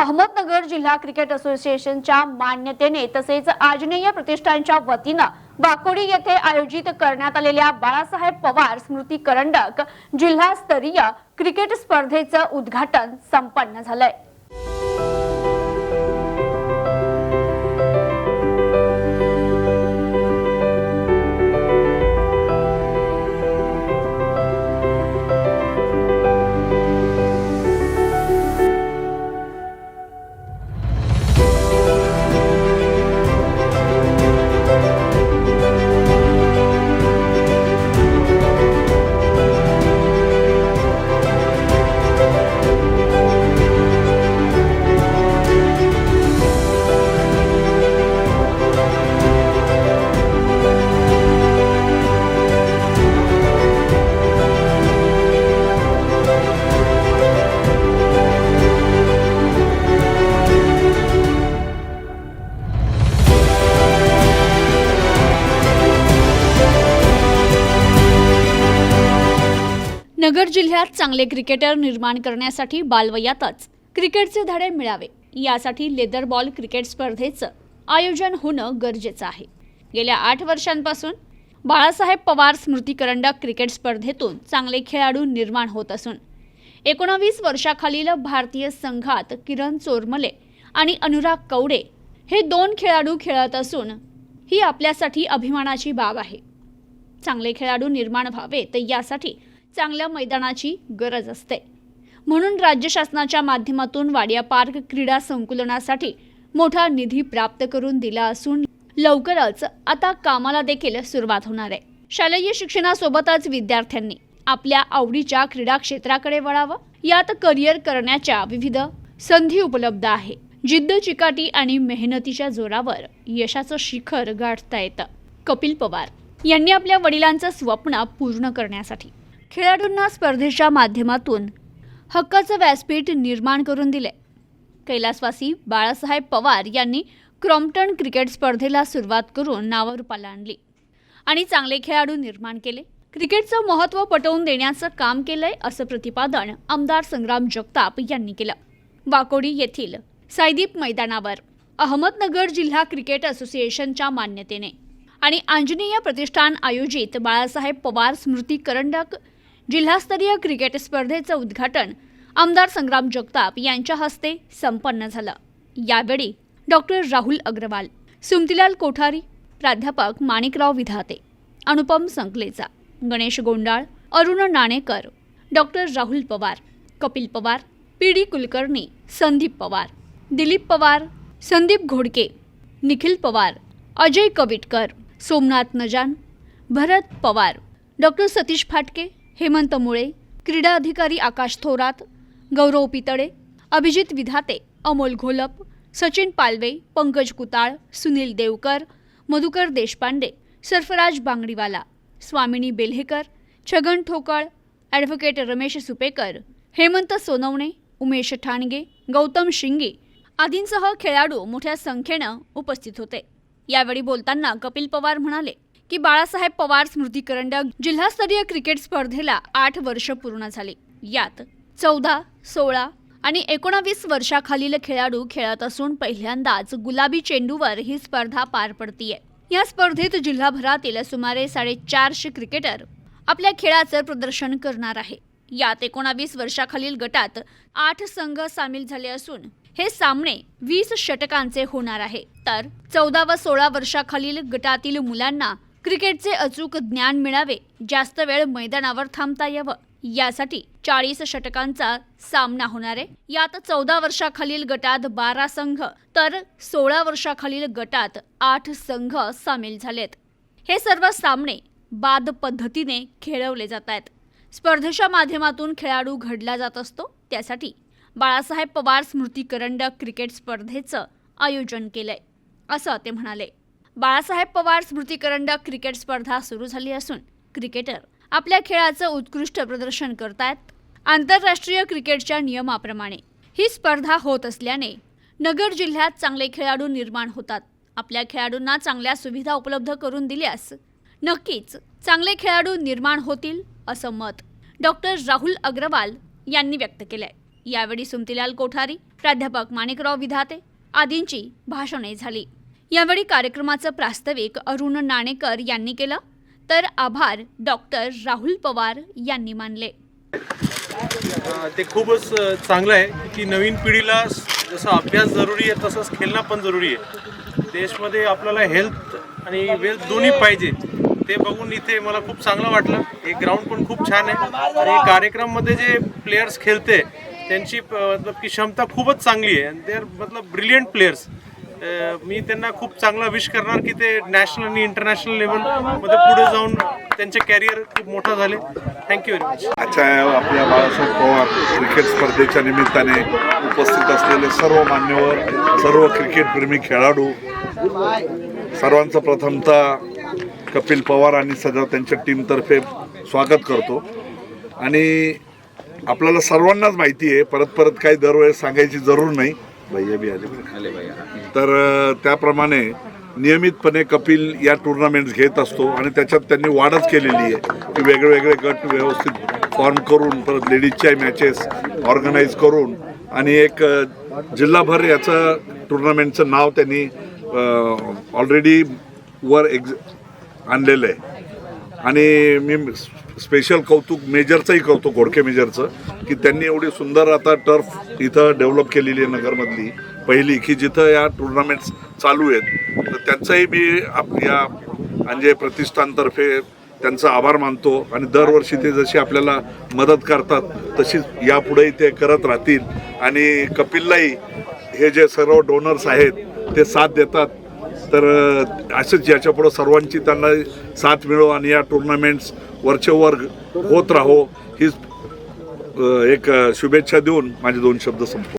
अहमदनगर जिल्हा क्रिकेट असोसिएशनच्या मान्यतेने तसेच आजनेय प्रतिष्ठानच्या वतीनं वाकोडी येथे आयोजित करण्यात आलेल्या बाळासाहेब पवार स्मृती करंडक जिल्हास्तरीय क्रिकेट स्पर्धेचं उद्घाटन संपन्न झालंय. जिल्ह्यात चांगले क्रिकेटर निर्माण करण्यासाठी बालवयातच क्रिकेटचे धडे मिळावे. यासाठी लेदर बॉल क्रिकेट स्पर्धेचं आयोजन होणं गरजेचं आहे. गेल्या आठ वर्षांपासून बाळासाहेब पवार स्मृती करंडक क्रिकेट स्पर्धेतून चांगले खेळाडू निर्माण होत असून एकोणावीस वर्षाखालील भारतीय संघात किरण चोरमले आणि अनुराग कवडे हे दोन खेळाडू खेळत असून ही आपल्यासाठी अभिमानाची बाब आहे. चांगले खेळाडू निर्माण व्हावे तर यासाठी चांगल्या मैदानाची गरज असते. म्हणून राज्य शासनाच्या माध्यमातून वाडिया पार्क क्रीडा संकुलनासाठी मोठा निधी प्राप्त करून दिला असून लवकरच आता कामाला देखील सुरुवात होणार आहे. शालेय शिक्षणासोबतच विद्यार्थ्यांनी आपल्या आवडीच्या क्रीडा क्षेत्राकडे वळावं. यात करिअर करण्याच्या विविध संधी उपलब्ध आहे. जिद्द चिकाटी आणि मेहनतीच्या जोरावर यशाचं शिखर गाठता येतं. कपिल पवार यांनी आपल्या वडिलांचं स्वप्न पूर्ण करण्यासाठी खेळाडूंना स्पर्धेच्या माध्यमातून हक्काचं व्यासपीठ निर्माण करून दिले. कैलासवासी बाळासाहेब पवार यांनी क्रॉम्प्टन क्रिकेट स्पर्धेला सुरुवात करून नावारूपाला आणली आणि चांगले खेळाडू निर्माण केले. क्रिकेटचं महत्त्व पटवून देण्याचं काम केलंय असं प्रतिपादन आमदार संग्राम जगताप यांनी केलं. वाकोडी येथील सायदीप मैदानावर अहमदनगर जिल्हा क्रिकेट असोसिएशनच्या मान्यतेने आणि आंजनेय प्रतिष्ठान आयोजित बाळासाहेब पवार स्मृती करंडक जिल्हास्तरीय क्रिकेट स्पर्धेचं उद्घाटन आमदार संग्राम जगताप यांच्या हस्ते संपन्न झालं. यावेळी डॉक्टर राहुल अग्रवाल सुमतीलाल कोठारी प्राध्यापक Manikrao Vidhate Anupam Sankalecha Ganesh Gondal Arun Nanekar doctor Rahul Pawar Kapil Pawar P D Kulkarni Sandeep Pawar Dilip Pawar Sandeep Ghodke Nikhil Pawar Ajay Kavitkar Somnath Najan Bharat Pawar doctor Satish Phatke Hemant Mule क्रीडा अधिकारी आकाश थोरात गौरव पितळे अभिजित विधाते अमोल घोलप सचिन पालवे पंकज कुताळ सुनील देवकर मधुकर देशपांडे सरफराज बांगडीवाला स्वामिनी Belhekar Chhagan Thokal advocate Ramesh Supekar Hemant Sonawane Umesh Thanage Gautam Shinge आदींसह खेळाडू मोठ्या संख्येनं उपस्थित होते. यावेळी बोलताना कपिल पवार म्हणाले की बाळासाहेब पवार स्मृती करंडक जिल्हास्तरीय क्रिकेट स्पर्धेला आठ वर्ष पूर्ण झाली. यात चौदा सोळा आणि एकोणावीस वर्षाखालील खेळाडू खेळत असून पहिल्यांदाच गुलाबी चेंडूवर ही स्पर्धा पार पडतीये. या स्पर्धेत जिल्हाभरातील सुमारे साडेचारशे क्रिकेटर आपल्या खेळाचं प्रदर्शन करणार आहे. यात एकोणावीस वर्षाखालील गटात आठ संघ सामील झाले असून हे सामने वीस षटकांचे होणार आहे. तर चौदा व सोळा वर्षाखालील गटातील मुलांना क्रिकेटचे अचूक ज्ञान मिळावे जास्त वेळ मैदानावर थांबता यावं. यासाठी चाळीस षटकांचा सामना होणार आहे. यात चौदा वर्षाखालील गटात बारा संघ तर सोळा वर्षाखालील गटात आठ संघ सामील झालेत. हे सर्व सामने बाद पद्धतीने खेळवले जात आहेत स्पर्धेच्या माध्यमातून खेळाडू घडला जात असतो. त्यासाठी बाळासाहेब पवार स्मृती करंडक क्रिकेट स्पर्धेचं आयोजन केलंय असं ते म्हणाले. बाळासाहेब पवार स्मृती करंडक क्रिकेट स्पर्धा सुरू झाली असून क्रिकेटर आपल्या खेळाचं उत्कृष्ट प्रदर्शन करतायत. आंतरराष्ट्रीय क्रिकेटच्या नियमाप्रमाणे ही स्पर्धा होत असल्याने नगर जिल्ह्यात चांगले खेळाडू निर्माण होतात. आपल्या खेळाडूंना चांगल्या सुविधा उपलब्ध करून दिल्यास नक्कीच चांगले खेळाडू निर्माण होतील असं मत डॉक्टर राहुल अग्रवाल यांनी व्यक्त केलंय. यावेळी सुमतीलाल कोठारी प्राध्यापक माणिकराव विधाते आदींची भाषणे झाली. यावेळी कार्यक्रमाचं प्रास्ताविक अरुण नाणेकर यांनी केलं. तर आभार डॉक्टर राहुल पवार यांनी मानले. ते खूपच चांगलं आहे की नवीन पिढीला जसं अभ्यास जरुरी आहे तसंच खेळणं पण जरुरी आहे. देशमध्ये आपल्याला हेल्थ आणि वेल्थ दोन्ही पाहिजे ते बघून इथे मला खूप चांगलं वाटलं. हे ग्राउंड पण खूप छान आहे. आणि कार्यक्रममध्ये जे प्लेयर्स खेळते त्यांची मतलब की क्षमता खूपच चांगली आहे. आणि ते आर मतलब ब्रिलियंट प्लेयर्स मी त्यांना खूप चांगला विश करणार की ते नॅशनल आणि इंटरनॅशनल लेवलमध्ये पुढे जाऊन त्यांचे कॅरियर खूप मोठं झाले. थँक्यू व्हेरी मच आजच्या आपल्या बाळासाहेब पवार क्रिकेट स्पर्धेच्या निमित्ताने उपस्थित असलेले सर्व मान्यवर सर्व क्रिकेटप्रेमी खेळाडू सर्वांचं प्रथमतः कपिल पवार आणि सदा त्यांच्या टीमतर्फे स्वागत करतो. आणि आपल्याला सर्वांनाच माहिती आहे परत परत काही दरवेळेस सांगायची जरूर नाही. भैया बी आले. तर त्याप्रमाणे नियमितपणे कपिल या टुर्नामेंट्स घेत असतो आणि त्याच्यात त्यांनी वाढच केलेली आहे की वेगळे वेगळे गट व्यवस्थित फॉर्म करून परत लेडीजच्या मॅचेस ऑर्गनाईज करून आणि एक जिल्हाभर याचं टुर्नामेंटचं नाव त्यांनी ऑलरेडी वर एक्झ आणलेलं आहे. आणि मी स्पेशल कौतुक मेजरचंही कौतुक घोडके मेजरचं की त्यांनी एवढी सुंदर आता टर्फ इथं डेव्हलप केलेली आहे नगरमधली. पहिली की जिथं या टुर्नामेंट्स चालू आहेत तर त्यांचंही मी आप या अंजय प्रतिष्ठानतर्फे त्यांचा आभार मानतो आणि दरवर्षी ते जशी आपल्याला मदत करतात तशीच यापुढेही ते करत राहतील. आणि कपिललाही हे जे सर्व डोनर्स आहेत ते साथ देतात. तर असंच याच्यापुढं सर्वांची त्यांना साथ मिळो आणि या टुर्नामेंट्स वरचेवर होत राहो. हीच एक शुभेच्छा देऊन माझे दोन शब्द संपतो